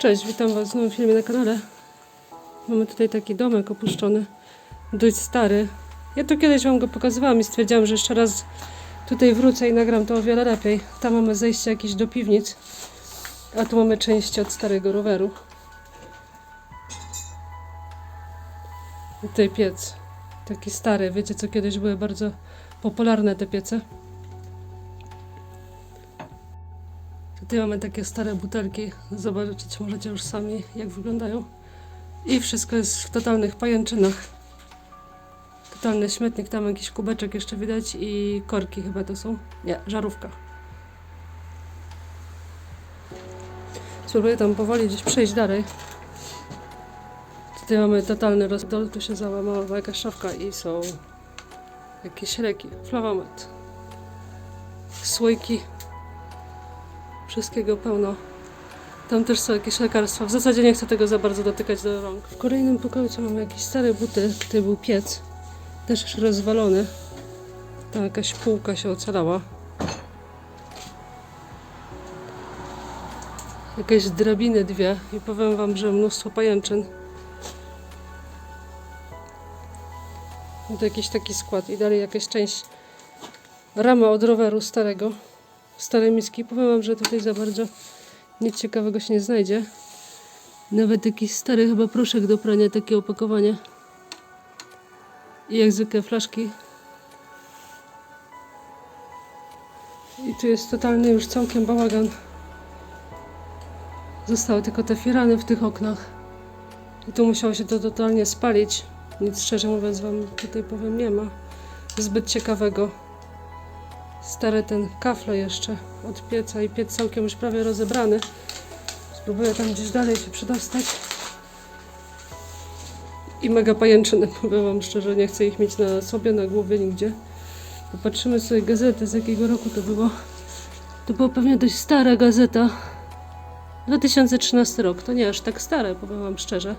Cześć, witam Was w nowym filmie na kanale. Mamy tutaj taki domek opuszczony, dość stary. Ja tu kiedyś Wam go pokazywałam i stwierdziłam, że jeszcze raz tutaj wrócę i nagram to o wiele lepiej. Tam mamy zejście jakieś do piwnic, a tu mamy części od starego roweru. I tutaj piec, taki stary. Wiecie co, kiedyś były bardzo popularne te piece. Tutaj mamy takie stare butelki. Zobaczyć możecie już sami, jak wyglądają. I wszystko jest w totalnych pajęczynach. Totalny śmietnik, tam jakiś kubeczek jeszcze widać i korki chyba to są. Nie, żarówka. Spróbuję tam powoli gdzieś przejść dalej. Tutaj mamy totalny rozdol, tu się załamała jakaś szafka i są jakieś leki, flawomet, słoiki, wszystkiego pełno. Tam też są jakieś lekarstwa. W zasadzie nie chcę tego za bardzo dotykać do rąk. W kolejnym pokoju mamy jakieś stare buty. Tutaj był piec. Też już rozwalony. Tam jakaś półka się ocalała. Jakieś drabiny dwie. I powiem wam, że mnóstwo pajęczyn. To jakiś taki skład. I dalej jakaś część rama od roweru starego. Stare miski. Powiem wam, że tutaj za bardzo nic ciekawego się nie znajdzie. Nawet jakiś stary chyba proszek do prania, takie opakowanie. I jak zwykle flaszki. I tu jest totalny już całkiem bałagan. Zostały tylko te firany w tych oknach. I tu musiało się to totalnie spalić. Nic szczerze mówiąc wam tutaj powiem nie ma. Zbyt ciekawego. Stare ten kafle jeszcze od pieca i piec całkiem już prawie rozebrany. Spróbuję tam gdzieś dalej się przedostać. I mega pajęczyny, powiem wam szczerze, nie chcę ich mieć na sobie, na głowie, nigdzie. Popatrzymy sobie gazety, z jakiego roku to było. To była pewnie dość stara gazeta. 2013 rok, to nie aż tak stare, powiem wam szczerze.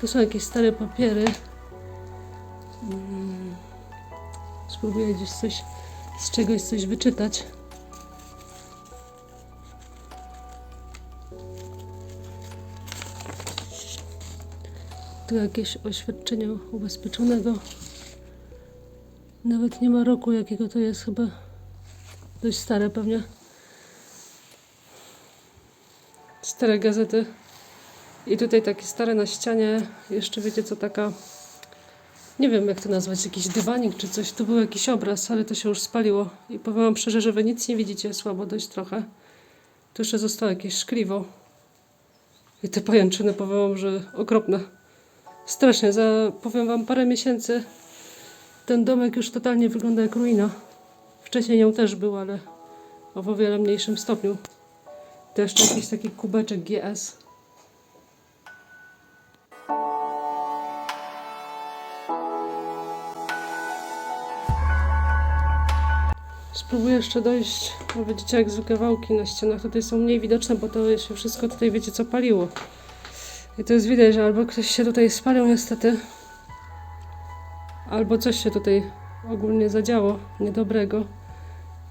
To są jakieś stare papiery. Mm. Spróbuję gdzieś coś z czegoś coś wyczytać. Tu jakieś oświadczenie ubezpieczonego. Nawet nie ma roku, jakiego to jest, chyba dość stare pewnie. Stare gazety. I tutaj takie stare na ścianie. Jeszcze wiecie co, taka nie wiem jak to nazwać, jakiś dywanik czy coś. Tu był jakiś obraz, ale to się już spaliło. I powiem wam szczerze, że wy nic nie widzicie, słabo dość trochę. Tu jeszcze zostało jakieś szkliwo. I te pajęczyny powiem wam, że okropne. Strasznie, za powiem wam parę miesięcy ten domek już totalnie wygląda jak ruina. Wcześniej nią też był, ale o wiele mniejszym stopniu. To jeszcze jakiś taki kubeczek GS. Spróbuję jeszcze dojść. No widzicie jak zwykle wałki na ścianach tutaj są mniej widoczne, bo to się wszystko tutaj wiecie co paliło. I to jest widać, że albo ktoś się tutaj spalił niestety, albo coś się tutaj ogólnie zadziało niedobrego.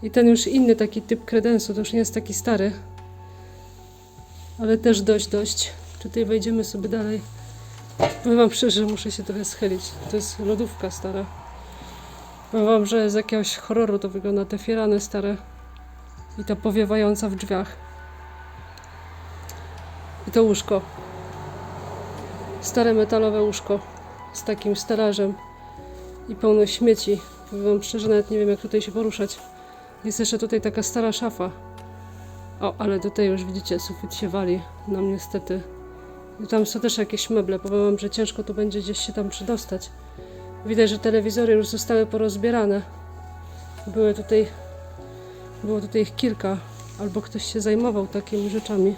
I ten już inny taki typ kredensu, to już nie jest taki stary. Ale też dość, dość. Tutaj wejdziemy sobie dalej. Powiem wam szczerze, muszę się trochę schylić. To jest lodówka stara. Powiem wam, że z jakiegoś horroru to wygląda te firany stare i ta powiewająca w drzwiach. I to łóżko. Stare metalowe łóżko z takim stelażem i pełno śmieci. Powiem wam szczerze, nawet nie wiem jak tutaj się poruszać. Jest jeszcze tutaj taka stara szafa. O, ale tutaj już widzicie, sufit się wali nam niestety. I tam są też jakieś meble. Powiem wam, że ciężko tu będzie gdzieś się tam przedostać. Widać, że telewizory już zostały porozbierane. Były tutaj, było tutaj ich kilka, albo ktoś się zajmował takimi rzeczami.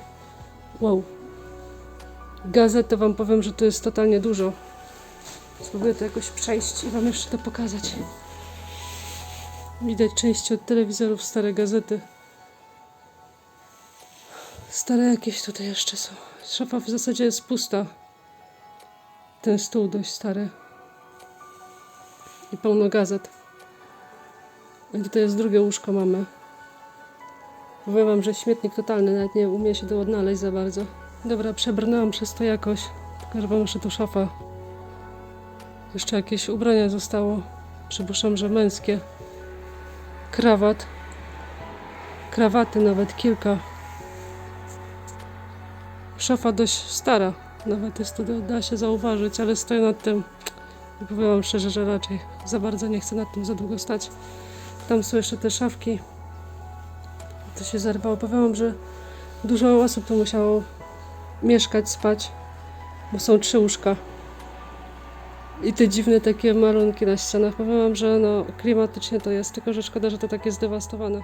Wow. Gazet to wam powiem, że to jest totalnie dużo. Spróbuję to jakoś przejść i wam jeszcze to pokazać. Widać części od telewizorów, stare gazety. Stare jakieś tutaj jeszcze są. Szafa w zasadzie jest pusta. Ten stół dość stary i pełno gazet. I tutaj jest drugie łóżko mamy. Powiem wam, że śmietnik totalny, nawet nie umie się to odnaleźć za bardzo. Dobra, przebrnęłam przez to jakoś. Że wam jeszcze tu szafa. Jeszcze jakieś ubrania zostało. Przypuszczam, że męskie. Krawat. Krawaty nawet kilka. Szafa dość stara. Nawet jest to, da się zauważyć, ale stoję nad tym. Powiem wam szczerze, że raczej za bardzo nie chcę nad tym za długo stać. Tam jeszcze te szafki. To się zerwało. Powiem wam, że dużo osób tu musiało mieszkać, spać, bo są trzy łóżka. I te dziwne takie malunki na ścianach. Powiem wam, że no, klimatycznie to jest, tylko że szkoda, że to takie zdewastowane.